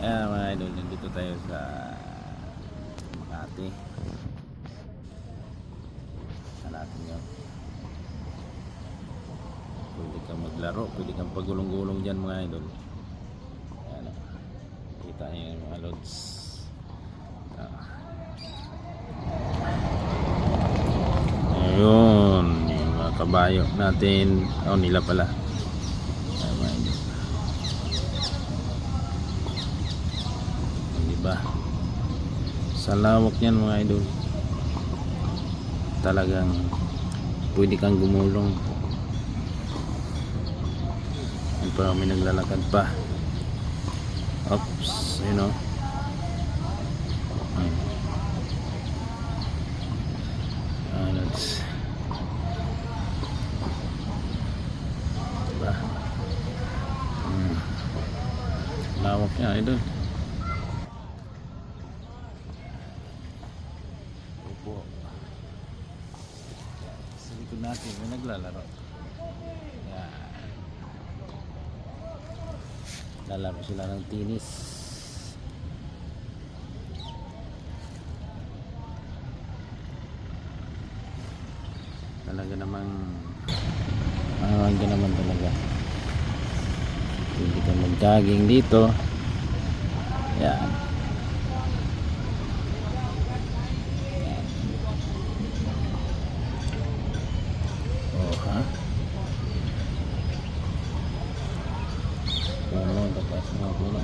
Ayan mga idol, nandito tayo sa Makati. Hanapin nyo. Pwede kang maglaro, pwede kang pagulong-gulong dyan mga idol. Ayan o. Kita nyo yung mga lods. Ah. Ayun, yung mga kabayo natin. Oh, nila pala. Ayan mga idol. Di ba? Sa lawak niyan mga idol. Talagang pwede kang gumulong. Yan pa may naglalakad pa. Oops, you know. Ayun. Ah, that's diba? Hmm. Lawak niya, idol. Opo. Sa likod natin, may naglalaro. Yan. Lalaro sila ng tinis. Talaga namang ah, ka naman talaga. Hindi ka mag-jogging dito. Yan. 我们的白菜好多了